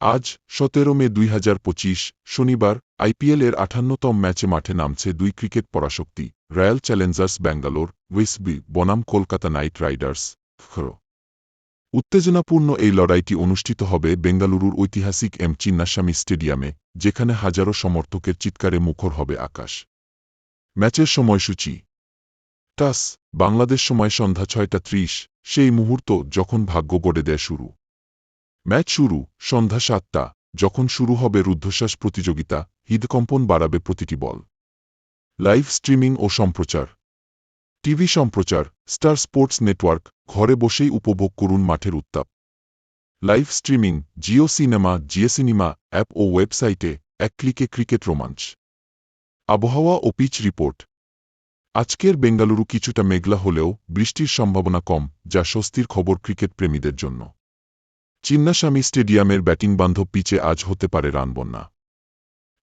আজ সতেরো মে দুই হাজার পঁচিশ, শনিবার, আইপিএল এর আঠান্নতম ম্যাচে মাঠে নামছে দুই ক্রিকেট পরাশক্তি, রয়্যাল চ্যালেঞ্জার্স ব্যাঙ্গালোর ওয়েসবি বনাম কলকাতা নাইট রাইডার্স। উত্তেজনাপূর্ণ এই লড়াইটি অনুষ্ঠিত হবে বেঙ্গালুরুর ঐতিহাসিক এম চিন্নাস্বামী স্টেডিয়ামে, যেখানে হাজারো সমর্থকের চিৎকারে মুখর হবে আকাশ। ম্যাচের সময়সূচি। টাস, বাংলাদেশ সময় সন্ধ্যা ছয়টা ত্রিশ, সেই মুহূর্ত যখন ভাগ্য গড়ে দেয় শুরু। ম্যাচ শুরু সন্ধ্যা সাতটা। যখন শুরু হবে রুদ্ধশ্বাস প্রতিযোগিতা, হৃদকম্পন বাড়াবে প্রতিটি বল। লাইভ স্ট্রিমিং ও সম্প্রচার। টিভি সম্প্রচার, স্টার স্পোর্টস নেটওয়ার্ক, ঘরে বসেই উপভোগ করুন মাঠের উত্তাপ। Live streaming, Jio cinema Jio cinema, app ও ওয়েবসাইটে এক ক্লিকে ক্রিকেট রোমাঞ্চ। আবহাওয়া ও পিচ রিপোর্ট। আজকের বেঙ্গালুরু কিছুটা মেঘলা হলেও বৃষ্টির সম্ভাবনা কম, যা স্বস্তির খবর ক্রিকেট প্রেমীদের জন্য। চিন্নাস্বামী স্টেডিয়ামের ব্যাটিং বান্ধব পিচে আজ হতে পারে রানবন্যা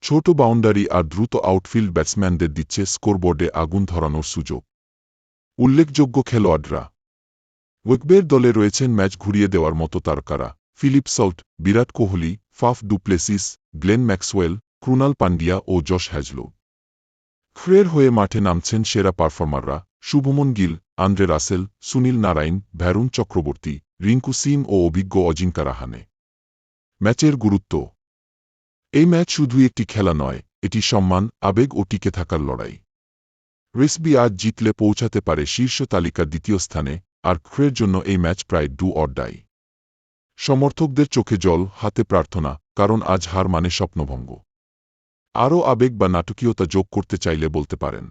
ছোট বাউন্ডারি আর দ্রুত আউটফিল্ড ব্যাটসম্যানদের দিচ্ছে স্কোরবোর্ডে আগুন ধরানোর সুযোগ। উল্লেখযোগ্য খেলোয়াড়রা। ওয়েকবের দলে রয়েছেন ম্যাচ ঘুরিয়ে দেওয়ার মতো তারকারা। Philip Salt, Virat Kohli, Faf du Plessis Glenn Maxwell Krunal Pandya ও জশ হ্যাজলো। ক্রের হয়ে মাঠে নামছেন সেরা পারফর্মাররা Shubman Gill, Andre Russell, Sunil Narine, Varun Chakravarthy. Rinku Singh ও অভিজ্ঞ অজিঙ্কা রাহানে। ম্যাচের গুরুত্ব। এই ম্যাচ শুধুই একটি খেলা নয়, এটি সম্মান, আবেগ ও টিকে থাকার লড়াই। রেসবি আজ জিতলে পৌঁছাতে পারে শীর্ষ তালিকার দ্বিতীয় স্থানে, আর ক্রের জন্য এই ম্যাচ প্রায় ডু অর ডাই। সমর্থকদের চোখে জল, হাতে প্রার্থনা, কারণ আজ হার মানে স্বপ্নভঙ্গ। আরও আবেগ বা নাটকীয়তা যোগ করতে চাইলে বলতে পারেন।